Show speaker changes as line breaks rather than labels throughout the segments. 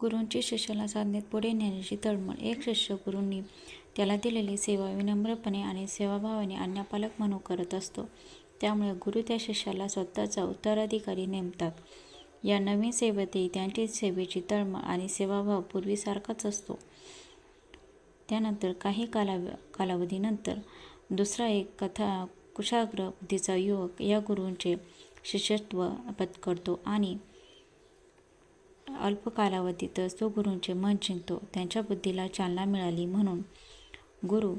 गुरूंची शिष्याला साधनेत पुढे नेण्याची तळमळ. एक शिष्य गुरूंनी त्याला दिलेली सेवा विनम्रपणे आणि सेवाभावाने आज्ञापालक म्हणून करत असतो. त्यामुळे गुरु त्या शिष्याला स्वतःचा उत्तराधिकारी नेमतात. या नवीन सेवेतही त्यांची सेवेची तळमळ आणि सेवाभाव पूर्वीसारखाच असतो. त्यानंतर काही कालाव कालावधीनंतर दुसरा एक कथा कुशाग्र बुद्धीचा युवक या गुरूंचे शिष्यत्व पत्करतो आणि अल्प कालावधीतच तो गुरूंचे मन जिंकतो. त्यांच्या बुद्धीला चालना मिळाली म्हणून गुरु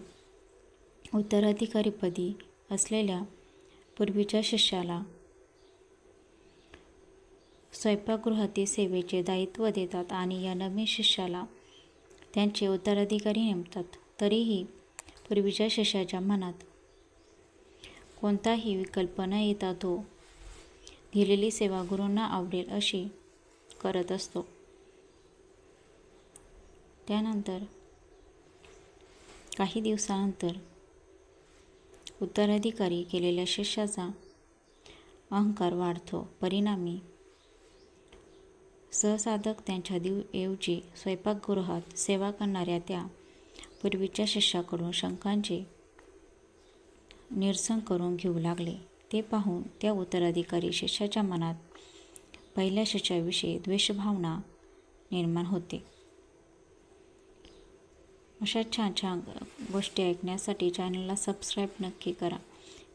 उत्तराधिकारीपदी असलेल्या पूर्वीच्या शिष्याला स्वयंपाकगृहातील सेवेचे दायित्व देतात आणि या नवीन शिष्याला त्यांचे उत्तराधिकारी नेमतात. तरीही पूर्वीच्या शिष्याच्या मनात कोणताही विकल्प न येता तो दिलेली सेवा गुरूंना आवडेल अशी करत असतो. त्यानंतर काही दिवसानंतर उत्तराधिकारी केलेल्या शिष्याचा अहंकार वाढतो. परिणामी सहसाधक त्यांच्या दिव ऐवजी स्वयंपाकगृहात सेवा करणाऱ्या त्या पूर्वीच्या शिष्याकडून शंकांचे निरसन करून घेऊ लागले. ते पाहून त्या उत्तराधिकारी शिष्याच्या मनात पहिल्या शिष्याविषयी द्वेषभावना निर्माण होते. अशा छान छान गोष्टी ऐकण्यासाठी चॅनलला सबस्क्राईब नक्की करा.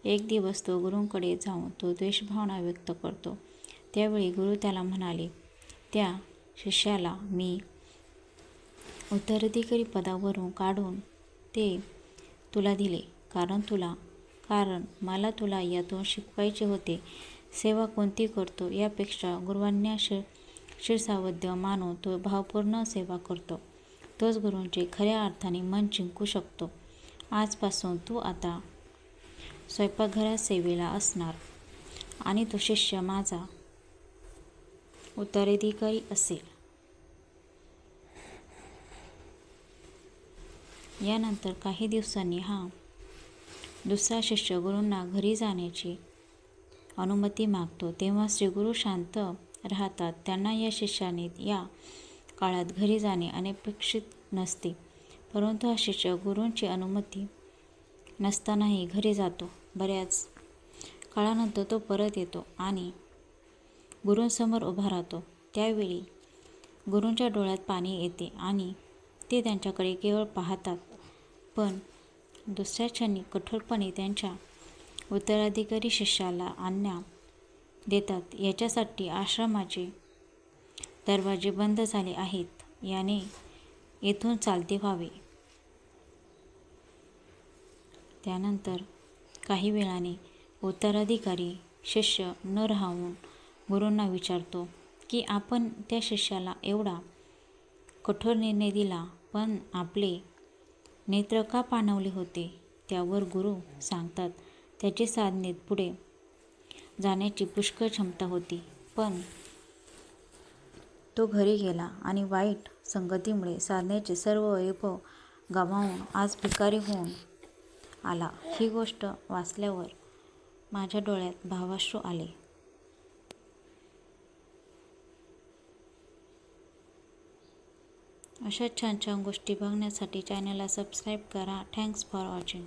एक दिवस तो गुरूंकडे जाऊन तो द्वेषभावना व्यक्त करतो. त्यावेळी गुरु त्याला म्हणाले त्या शिष्याला मी उत्तराधिकारी पदावरून काढून ते तुला दिले. कारण तुला कारण मला तुला यातून शिकवायचे होते. सेवा कोणती करतो यापेक्षा गुरुवांना शिर शिरसावद्य मानून तो भावपूर्ण सेवा करतो. तोच गुरूंचे खऱ्या अर्थाने मन जिंकू शकतो. आजपासून तू आता स्वयंपाकघरात सेवेला असणार आणि तो शिष्य माझा उत्तराधिकारी असेल. यानंतर काही दिवसांनी हा दुसरा शिष्य गुरूंना घरी जाण्याची अनुमती मागतो. तेव्हा श्रीगुरू शांत राहतात. त्यांना या शिष्याने या काळात घरी जाणे अनपेक्षित नसते. परंतु हा शिष्य गुरूंची अनुमती नसतानाही घरी जातो. बऱ्याच काळानंतर तो परत येतो आणि गुरूंसमोर उभा राहतो. त्यावेळी गुरूंच्या डोळ्यात पाणी येते आणि ते त्यांच्याकडे केवळ पाहतात. पण दुसऱ्या क्षणी कठोरपणे त्यांच्या उत्तराधिकारी शिष्याला आज्ञा देतात. याच्यासाठी आश्रमाचे दरवाजे बंद झाले आहेत. याने येथून चालते व्हावे. त्यानंतर काही वेळाने उत्तराधिकारी शिष्य न राहून गुरूंना विचारतो की आपण त्या शिष्याला एवढा कठोर निर्णय दिला पण आपले नेत्र का पाणवले होते? त्यावर गुरु सांगतात त्याची साधनेत पुढे जाण्याची पुष्कळ क्षमता होती. पण तो घरी गेला आणि वाईट संगतीमुळे साधनेचे सर्व वैभव गमावून आज भिकारी होऊन आला. ही गोष्ट वाचल्यावर माझ्या डोळ्यात भावाश्रू आले. अशा छान छान गोष्टी बघण्यासाठी चॅनलला सबस्क्राईब करा. Thanks for watching